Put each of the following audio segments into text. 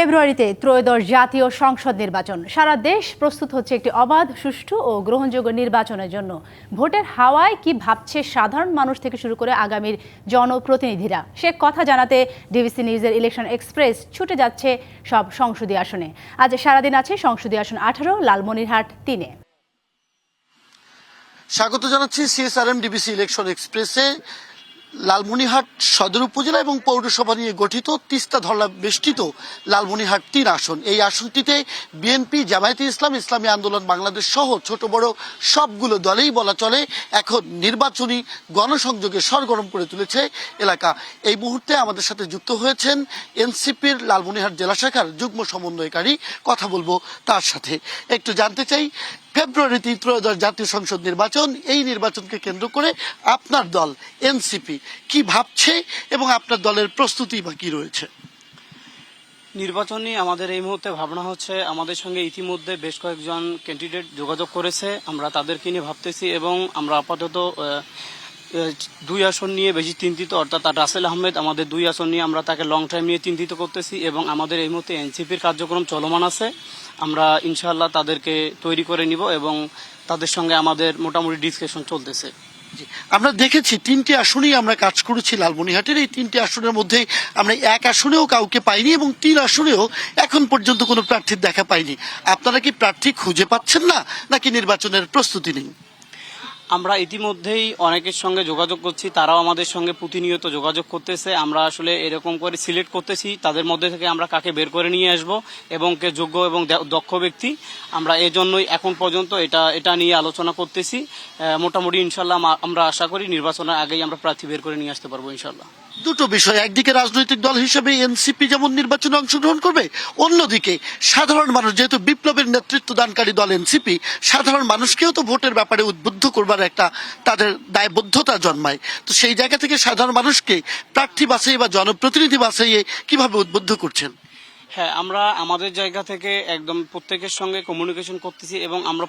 ফেব্রুয়ারিতে ত্রয়োদশ জাতীয় সংসদ নির্বাচন। সারা দেশ প্রস্তুত হচ্ছে একটি অবাধ, সুষ্ঠু ও গ্রহণযোগ্য নির্বাচনের জন্য। ভোটের হাওয়ায় কি ভাবছে সাধারণ মানুষ থেকে শুরু করে আগামীর জনপ্রতিনিধিরা? সে কথা জানাতে ডিবিসি নিউজের ইলেকশন এক্সপ্রেস ছুটে যাচ্ছে সব সংসদীয় আসনে। আজ সারাদিন আছে সংসদীয় আসন আঠারো, লালমনিরহাট তিনে। স্বাগত জানাচ্ছি সিএসআরএম ডিবিসি ইলেকশন এক্সপ্রেসে। লালমনিহাট সদর উপজেলা এবং পৌরসভা নিয়ে গঠিত তিস্তা ধরলা বেষ্টিত লালমনিহাট তিন আসন। এই আসনটিতে বিএনপি, জামায়াতে ইসলাম, ইসলামী আন্দোলন, বাংলাদেশ সহ ছোট বড় সবগুলো দলেই বলা চলে। এখন নির্বাচনী গণসংযোগে সরগরম করে তুলেছে এলাকা। এই মুহূর্তে আমাদের সাথে যুক্ত হয়েছেন এনসিপির লালমনিহাট জেলা শাখার যুগ্ম সমন্বয়কারী। কথা বলব তার সাথে। একটু জানতে চাই ফেব্রুয়ারিতে ত্রয়োদশ জাতীয় সংসদ নির্বাচন, এই নির্বাচনকে কেন্দ্র করে আপনার দল, এনসিপি, কি ভাবছে এবং আপনার দলের প্রস্তুতি বা কি রয়েছে? নির্বাচন আমাদের এই মুহূর্তে ভাবনা হচ্ছে, আমাদের সঙ্গে ইতিমধ্যে বেশ কয়েকজন ক্যান্ডিডেট যোগাযোগ করেছে, আমরা তাদেরকে নিয়ে ভাবতেছি এবং আমরা আপাতত দুই আসন নিয়ে বেশি চিন্তিত, অর্থাৎ রাসেল আহমেদ, আমাদের দুই আসন নিয়ে আমরা তাকে লং টাইম নিয়ে চিন্তিত করতেছি এবং আমাদের এই মুহূর্তে এনসিপির কার্যক্রম চলমান আছে। আমরা ইনশাআল্লাহ তাদেরকে তৈরি করে নিব এবং তাদের সঙ্গে আমাদের মোটামুটি ডিসকাশন চলতেছে। আমরা দেখেছি তিনটি আসনেই আমরা কাজ করেছি লালমনিহাটের। এই তিনটি আসনের মধ্যে আমরা এক আসনেও কাউকে পাইনি এবং তিন আসনেও এখন পর্যন্ত কোনো প্রার্থীর দেখা পাইনি। আপনারা কি প্রার্থী খুঁজে পাচ্ছেন না, নাকি নির্বাচনের প্রস্তুতি নেই আমরা ইতিমধ্যেই অনেকের সঙ্গে যোগাযোগ করছি, তারাও আমাদের সঙ্গে প্রতিনিয়ত যোগাযোগ করতেছে। আমরা আসলে এরকম করে সিলেক্ট করতেছি, তাদের মধ্যে থেকে আমরা কাকে বের করে নিয়ে আসব এবং কে যোগ্য এবং দক্ষ ব্যক্তি। আমরা এজন্যই এখন পর্যন্ত এটা এটা নিয়ে আলোচনা করতেছি। মোটামুটি ইনশাল্লাহ আমরা আশা করি নির্বাচনের আগেই আমরা প্রার্থী বের করে নিয়ে আসতে পারব ইনশাল্লাহ। দুটো বিষয়, একদিকে রাজনৈতিক দল হিসেবে এনসিপি যেমন নির্বাচনে অংশগ্রহণ করবে, অন্যদিকে সাধারণ মানুষ, যেহেতু বিপ্লবের নেতৃত্ব দানকারী দল এনসিপি, সাধারণ মানুষকেও তো ভোটের ব্যাপারে উদ্বুদ্ধ করবার একটা তাদের দায়বদ্ধতা জন্মায়। তো সেই জায়গা থেকে সাধারণ মানুষকে প্রার্থী বাছাই বা জনপ্রতিনিধি বাছাইয়ে কীভাবে উদ্বুদ্ধ করছেন? হ্যাঁ আমরা আমাদের জায়গা থেকে একদম প্রত্যেকের সঙ্গে কমিউনিকেশন করতেছি এবং আমরা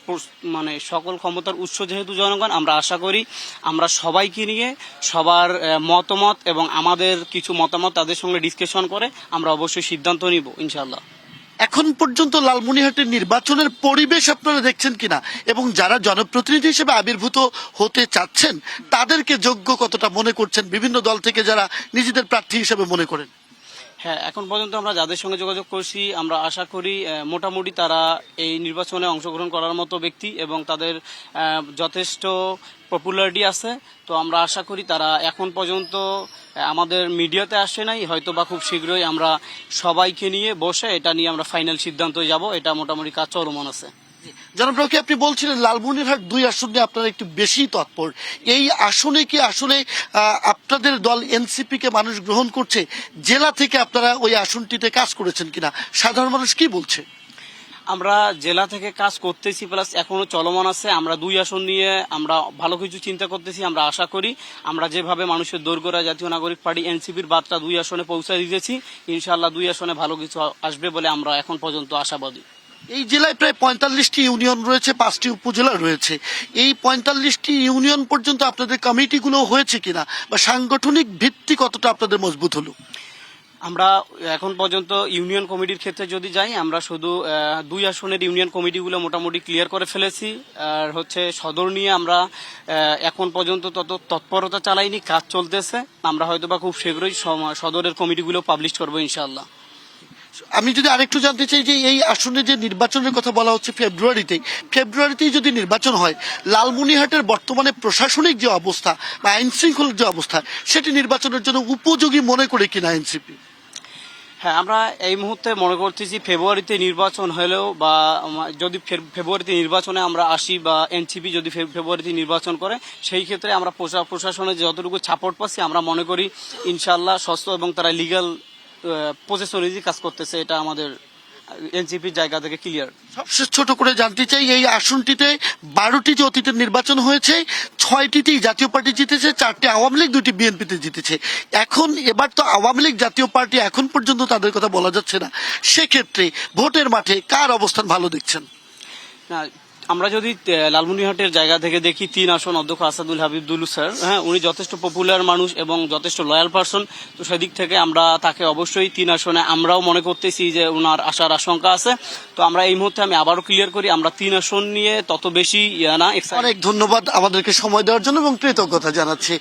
মানে সকল ক্ষমতার উৎস যেহেতু জনগণ, আমরা আশা করি আমরা সবাইকে নিয়ে সবার মতামত এবং আমাদের কিছু মতামত তাদের সঙ্গে ডিসকাশন করে আমরা অবশ্যই সিদ্ধান্ত নিব ইনশাল্লাহ এখন পর্যন্ত লালমনিহাটের নির্বাচনের পরিবেশ আপনারা দেখছেন কিনা এবং যারা জনপ্রতিনিধি হিসেবে আবির্ভূত হতে চাচ্ছেন, তাদেরকে যোগ্য কতটা মনে করছেন? বিভিন্ন দল থেকে যারা নিজেদের প্রার্থী হিসেবে মনে করেন। হ্যাঁ এখন পর্যন্ত আমরা যাদের সঙ্গে যোগাযোগ করছি, আমরা আশা করি মোটামুটি তারা এই নির্বাচনে অংশগ্রহণ করার মতো ব্যক্তি এবং তাদের যথেষ্ট পপুলারিটি আছে। তো আমরা আশা করি তারা এখন পর্যন্ত আমাদের মিডিয়াতে আসে নাই। হয়তো বা খুব শীঘ্রই আমরা সবাইকে নিয়ে বসে এটা নিয়ে আমরা ফাইনাল সিদ্ধান্ত যাব। এটা মোটামুটি কাজ চলমান আছে। আপনি বলছিলেন লালমনিরহাট দুই আসনে আপনারা একটু বেশি তৎপর। এই আসনে কি আসলে আপনাদের দল মানুষ গ্রহণ করছে? জেলা থেকে আপনারা ওই আসনটিতে কাজ করেছেন কিনা? সাধারণ মানুষ কি বলছে? আমরা জেলা থেকে কাজ করতেছি, প্লাস এখনও চলমান আছে। আমরা দুই আসন নিয়ে আমরা ভালো কিছু চিন্তা করতেছি, আমরা আশা করি। আমরা যেভাবে মানুষের দৈর্ঘ্যরা জাতীয় নাগরিক পার্টি, এনসিপির বার্তা দুই আসনে পৌঁছে দিতেছি ইনশাআল্লাহ দুই আসনে ভালো কিছু আসবে বলে আমরা এখন পর্যন্ত আশাবাদী। এই জেলায় প্রায় পঁয়তাল্লিশটি ইউনিয়ন রয়েছে, পাঁচটি উপজেলা রয়েছে। এই পঁয়তাল্লিশটি ইউনিয়ন পর্যন্ত আপনাদের কমিটিগুলো হয়েছে কিনা বা সাংগঠনিক ভিত্তি কতটা আপনাদের মজবুত হলো? আমরা এখন পর্যন্ত ইউনিয়ন কমিটির ক্ষেত্রে যদি যাই, আমরা শুধু দুই আসনের ইউনিয়ন কমিটিগুলো মোটামুটি ক্লিয়ার করে ফেলেছি। আর হচ্ছে সদর নিয়ে আমরা এখন পর্যন্ত তত তৎপরতা চালাইনি, কাজ চলতেছে। আমরা হয়তোবা খুব শীঘ্রই সদরের কমিটিগুলো পাবলিশ করব ইনশাআল্লাহ। আমি যদি আরেকটু জানতে চাই যে এই আসনে যে নির্বাচনের কথা বলা হচ্ছে ফেব্রুয়ারিতে ফেব্রুয়ারিতেই যদি নির্বাচন হয় লালমনিহাটের বর্তমানে প্রশাসনিক যে অবস্থা বা আইন শৃঙ্খলার যে অবস্থা, সেটি নির্বাচনের জন্য উপযোগী মনে করে কিনা এনসিপি? হ্যাঁ আমরা এই মুহূর্তে মনে করতেছি ফেব্রুয়ারিতে নির্বাচন হলেও বা যদি ফেব্রুয়ারিতে নির্বাচনে আমরা আসি বা এনসিপি যদি ফেব্রুয়ারিতে নির্বাচন করে, সেই ক্ষেত্রে আমরা প্রশা- প্রশাসনের যতটুকু সাপোর্ট পাচ্ছি, আমরা মনে করি ইনশাল্লাহ সস্ত এবং তারা লিগাল প্রসেস অনুযায়ী কাজ করতেছে এটা আমাদের এনসিপির জায়গা থেকে ক্লিয়ার সবশেষ ছোট করে জানতে চাই এই আসনটিতে বারোটি যে অতীতের নির্বাচন হয়েছে ছয়টিতেই জাতীয় পার্টি জিতেছে চারটি আওয়ামী লীগ দুটি বিএনপিতে জিতেছে। এখন এবার তো আওয়ামী লীগ জাতীয় পার্টি এখন পর্যন্ত তাদের কথা বলা যাচ্ছে না। সেক্ষেত্রে ভোটের মাঠে কার অবস্থান ভালো দেখছেন? না আমরা যদি লালমনিরহাটের জায়গা থেকে দেখি, তিন আসন, অধ্যক্ষ আসাদুল হাবিবুল স্যার হ্যাঁ উনি যথেষ্ট পপুলার মানুষ এবং যথেষ্ট লয়াল পারসন তো সেদিক থেকে আমরা তাকে অবশ্যই তিন আসনে আমরাও মনে করতেছি যে ওনার আসার আশঙ্কা আছে। তো আমরা এই মুহূর্তে আমি আবারও ক্লিয়ার করি, আমরা তিন আসন নিয়ে তত বেশি না অনেক ধন্যবাদ আমাদেরকে সময় দেওয়ার জন্য এবং কৃতজ্ঞতা জানাচ্ছি।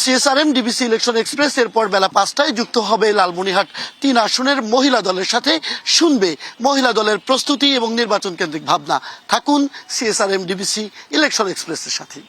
সিএসআরএম ডিবিসি ইলেকশন এক্সপ্রেস এরপর বেলা পাঁচটায় যুক্ত হবে লালমনিহাট তিন আসনের মহিলা দলের সাথে শুনবে মহিলা দলের প্রস্তুতি এবং নির্বাচন কেন্দ্রিক ভাবনা। থাকুন সিএসআরএম ডিবিসি ইলেকশন এক্সপ্রেসের সাথে।